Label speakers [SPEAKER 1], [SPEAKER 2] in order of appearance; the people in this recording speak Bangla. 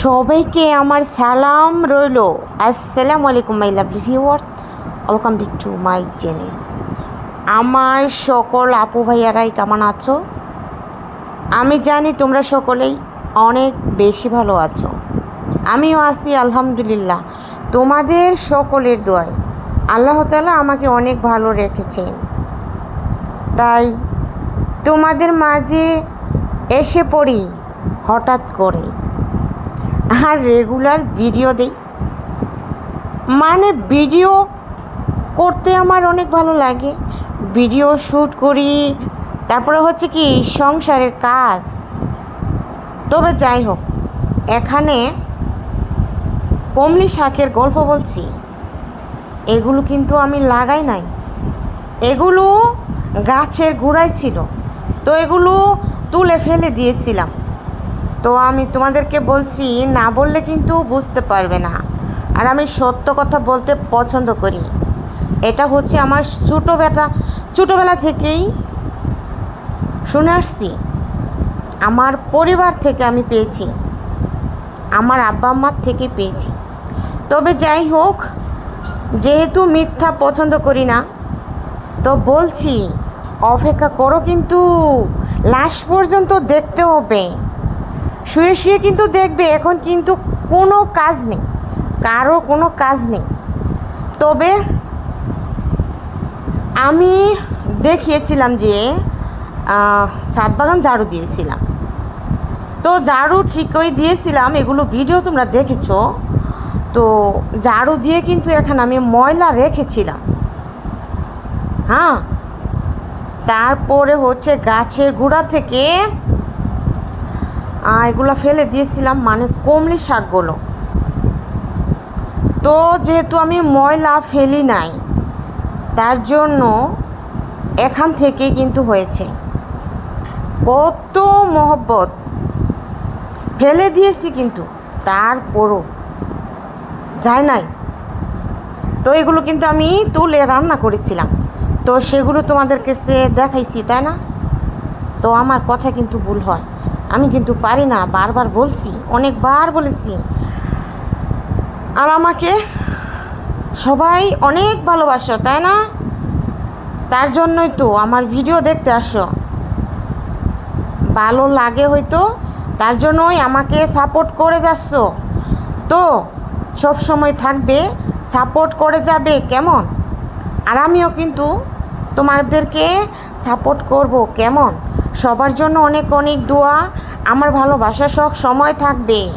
[SPEAKER 1] সবাইকে আমার সালাম রইল। আসসালামু আলাইকুম my lovely viewers welcome back to my channel আমার সকল আপু ভাইয়ারাই কেমন আছো? আমি জানি তোমরা সকলেই অনেক বেশি ভালো আছো। আমিও আছি, আলহামদুলিল্লাহ। তোমাদের সকলের দোয়ায়। আল্লাহ তালা আমাকে অনেক ভালো রেখেছেন। তাই তোমাদের মাঝে এসে পড়ি হঠাৎ করে। আর রেগুলার ভিডিও দেই। মানে ভিডিও করতে আমার অনেক ভালো লাগে। ভিডিও শ্যুট করি, তারপরে হচ্ছে কি সংসারের কাজ। তবে যাই হোক, এখানে কমলি শাকের গল্প বলছি। এগুলো কিন্তু আমি লাগাই নাই। এগুলো গাছের গোড়ায় ছিল। তো এগুলো তুলে ফেলে দিয়েছিলাম। তো আমি তোমাদেরকে বলছি, না বললে কিন্তু বুঝতে পারবে না। আর আমি সত্য কথা বলতে পছন্দ করি। এটা হচ্ছে আমার ছোটোবেলা ছোটোবেলা থেকেই শুনে আসছি। আমার পরিবার থেকে আমি পেয়েছি। আমার আব্বা আম্মার থেকে পেয়েছি। তবে যাই হোক, যেহেতু মিথ্যা পছন্দ করি না, তো বলছি, অপেক্ষা করো কিন্তু লাশ পর্যন্ত দেখতে হবে। শুয়ে শুয়ে কিন্তু দেখবে এখন কিন্তু কোনো কাজ নেই, কারও কোনো কাজ নেই। তবে আমি দেখিয়েছিলাম যে ছাদ বাগান ঝাড়ু দিয়েছিলাম। তো ঝাড়ু ঠিকই দিয়েছিলাম, এগুলো ভিডিও তোমরা দেখেছ। তো ঝাড়ু দিয়ে কিন্তু এখানে আমি ময়লা রেখেছিলাম। হ্যাঁ তারপরে হচ্ছে গাছের গুঁড়া থেকে এগুলো ফেলে দিয়েছিলাম মানে কমলি শাকগুলো। তো যেহেতু আমি ময়লা ফেলি নাই, তার জন্য এখান থেকে কিন্তু হয়েছে। কত মহব্বত। ফেলে দিয়েছি কিন্তু তারপরও যায় নাই। তো এগুলো কিন্তু আমি তুলে রান্না করেছিলাম। তো সেগুলো তোমাদের কাছে দেখাইছি, তাই না? তো আমার কথা কিন্তু ভুল হয়। আমি কিন্তু পারি না, বারবার বলছি, অনেকবার বলেছি। আর আমাকে সবাই অনেক ভালোবাসো, তাই না? তার জন্যই তো আমার ভিডিও দেখতে আসো। ভালো লাগে হয়তো, তার জন্যই আমাকে সাপোর্ট করে যাচ্ছ। তো, সব সময় থাকবে সাপোর্ট করে যাবে, কেমন? আর আমিও কিন্তু তোমাদেরকে সাপোর্ট করব, কেমন? সবার জন্য অনেক অনেক দোয়া। আমার ভালোবাসা সব সময় থাকবে।